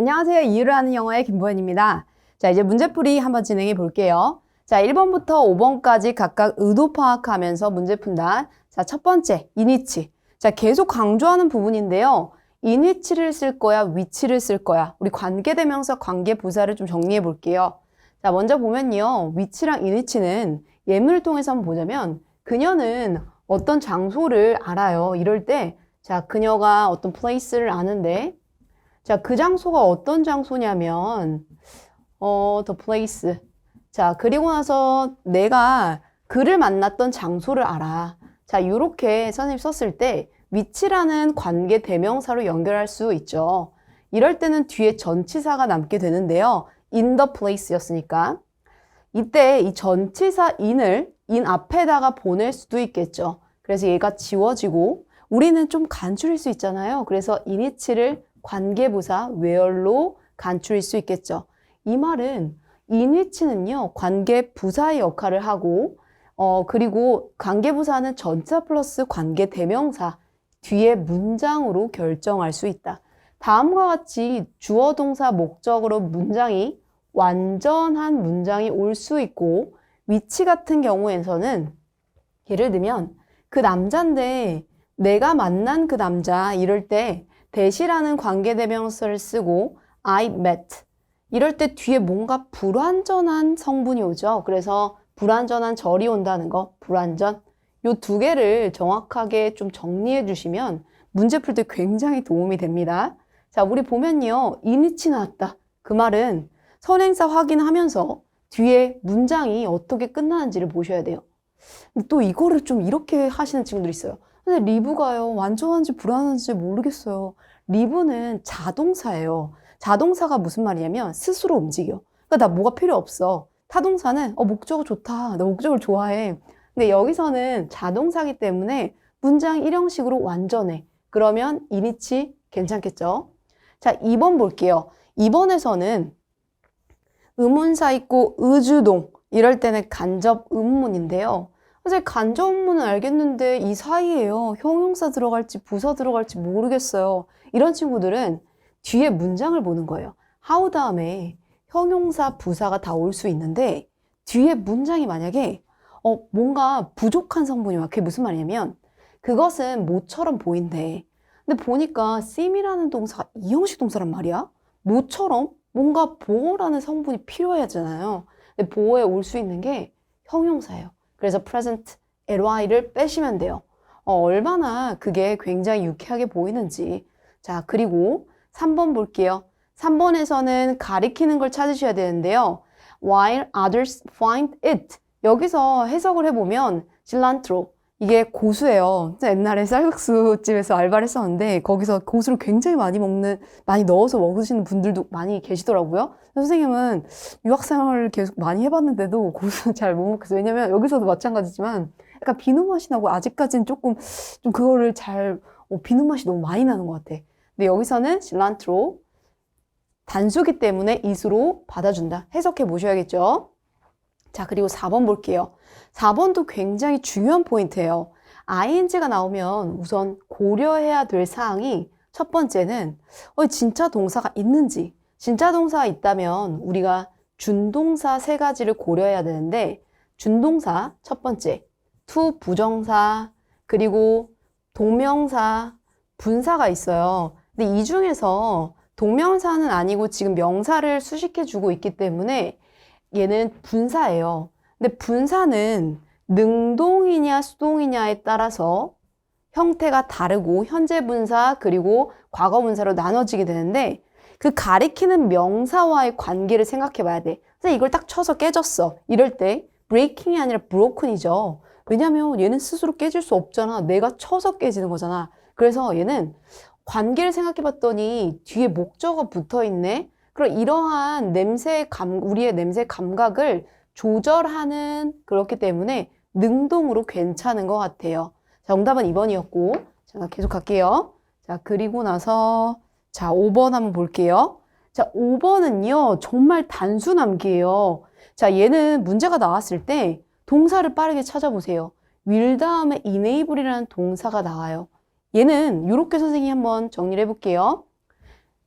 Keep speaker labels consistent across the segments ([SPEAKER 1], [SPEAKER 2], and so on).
[SPEAKER 1] 안녕하세요. 이유를 하는 영어의 김보현입니다. 자, 이제 문제풀이 한번 진행해 볼게요. 자, 1번부터 5번까지 각각 의도 파악하면서 문제 푼다. 자, 첫 번째, 이니치. 자, 계속 강조하는 부분인데요. 이니치를 쓸 거야, 위치를 쓸 거야. 우리 관계대명사, 관계부사를 좀 정리해 볼게요. 자, 먼저 보면요. 위치랑 이니치는 예문을 통해서 한번 보자면 그녀는 어떤 장소를 알아요. 이럴 때, 자, 그녀가 어떤 place를 아는데, 자, 그 장소가 어떤 장소냐면, 어, the place. 자, 그리고 나서 내가 그를 만났던 장소를 알아. 자, 요렇게 선생님 썼을 때 위치라는 관계 대명사로 연결할 수 있죠. 이럴 때는 뒤에 전치사가 남게 되는데요. in the place였으니까. 이때 이 전치사 in을 in 앞에다가 보낼 수도 있겠죠. 그래서 얘가 지워지고 우리는 좀 간추릴 수 있잖아요. 그래서 이니치를 관계부사 where로 간추릴 수 있겠죠. 이 말은 인위치는요, 관계부사의 역할을 하고, 어, 그리고 관계부사는 전자 플러스 관계대명사 뒤에 문장으로 결정할 수 있다. 다음과 같이 주어, 동사, 목적으로 문장이 완전한 문장이 올 수 있고, 위치 같은 경우에서는 예를 들면 그 남자인데 내가 만난 그 남자 이럴 때 대시라는 관계대명사를 쓰고 I met 이럴 때 뒤에 뭔가 불완전한 성분이 오죠. 그래서 불완전한 절이 온다는 거, 불완전. 요 두 개를 정확하게 좀 정리해 주시면 문제 풀 때 굉장히 도움이 됩니다. 자, 우리 보면요. 이니치 나왔다. 그 말은 선행사 확인하면서 뒤에 문장이 어떻게 끝나는지를 보셔야 돼요. 또 이거를 좀 이렇게 하시는 친구들이 있어요. 근데 리브가요. 완전한지 불완전한지 모르겠어요. 리브는 자동사예요. 자동사가 무슨 말이냐면 스스로 움직여. 그러니까 나 뭐가 필요 없어. 타동사는 어 목적어 좋다. 나 목적을 좋아해. 근데 여기서는 자동사기 때문에 문장 일형식으로 완전해. 그러면 이니치 괜찮겠죠? 자, 2번 볼게요. 2번에서는 의문사 있고 의주동 이럴 때는 간접 의문인데요. 사실 간접 의문은 알겠는데 이 사이에요. 형용사 들어갈지 부사 들어갈지 모르겠어요. 이런 친구들은 뒤에 문장을 보는 거예요. how 다음에 형용사, 부사가 다 올 수 있는데 뒤에 문장이 만약에 어, 뭔가 부족한 성분이 와. 그게 무슨 말이냐면 그것은 모처럼 보인대. 근데 보니까 seem이라는 동사가 이형식 동사란 말이야. 모처럼 뭔가 보호라는 성분이 필요하잖아요. 근데 보호에 올 수 있는 게 형용사예요. 그래서 present, ly를 빼시면 돼요. 어, 얼마나 그게 굉장히 유쾌하게 보이는지. 자, 그리고 3번 볼게요. 3번에서는 가리키는 걸 찾으셔야 되는데요. While others find it. 여기서 해석을 해보면 cilantro. 이게 고수예요. 옛날에 쌀국수집에서 알바를 했었는데 거기서 고수를 굉장히 많이 먹는, 많이 넣어서 먹으시는 분들도 많이 계시더라고요. 선생님은 유학생활을 계속 많이 해봤는데도 고수는 잘 못 먹겠어요. 왜냐면 여기서도 마찬가지지만 약간 비누 맛이 나고 아직까지는 조금 좀 그거를 잘, 어, 비누 맛이 너무 많이 나는 것 같아. 근데 여기서는 실란트로 단수기 때문에 이수로 받아준다. 해석해 보셔야겠죠? 자, 그리고 4번 볼게요. 4번도 굉장히 중요한 포인트예요. ing가 나오면 우선 고려해야 될 사항이 첫 번째는 어, 진짜 동사가 있는지 진짜 동사가 있다면 우리가 준동사 세 가지를 고려해야 되는데 준동사 첫 번째 to 부정사 그리고 동명사 분사가 있어요. 근데 이 중에서 동명사는 아니고 지금 명사를 수식해 주고 있기 때문에 얘는 분사예요. 근데 분사는 능동이냐 수동이냐에 따라서 형태가 다르고 현재 분사 그리고 과거 분사로 나눠지게 되는데 그 가리키는 명사와의 관계를 생각해 봐야 돼. 그래서 이걸 딱 쳐서 깨졌어. 이럴 때 breaking이 아니라 broken이죠. 왜냐면 얘는 스스로 깨질 수 없잖아. 내가 쳐서 깨지는 거잖아. 그래서 얘는 관계를 생각해 봤더니 뒤에 목적어 붙어 있네. 그럼 이러한 냄새 감, 우리의 냄새 감각을 조절하는 그렇기 때문에 능동으로 괜찮은 것 같아요. 정답은 2번이었고, 자, 계속 갈게요. 자, 그리고 나서, 자, 5번 한번 볼게요. 자, 5번은요, 정말 단순함기예요. 자, 얘는 문제가 나왔을 때 동사를 빠르게 찾아보세요. will 다음에 enable이라는 동사가 나와요. 얘는 이렇게 선생님이 한번 정리를 해볼게요.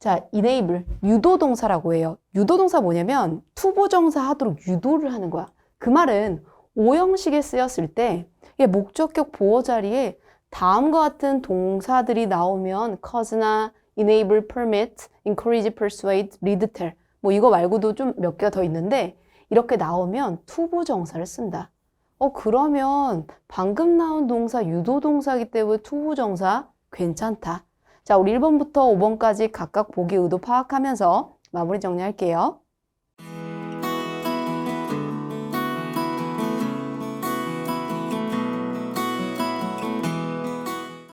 [SPEAKER 1] 자, enable, 유도 동사라고 해요. 유도 동사 뭐냐면 투부정사 하도록 유도를 하는 거야. 그 말은 오형식에 쓰였을 때 목적격 보어 자리에 다음과 같은 동사들이 나오면 cause나 enable, permit, encourage, persuade, lead, tell 뭐 이거 말고도 좀 몇개더 있는데 이렇게 나오면 투부정사를 쓴다. 어 그러면 방금 나온 동사 유도 동사이기 때문에 투부정사 괜찮다. 자, 우리 1번부터 5번까지 각각 보기 의도 파악하면서 마무리 정리할게요.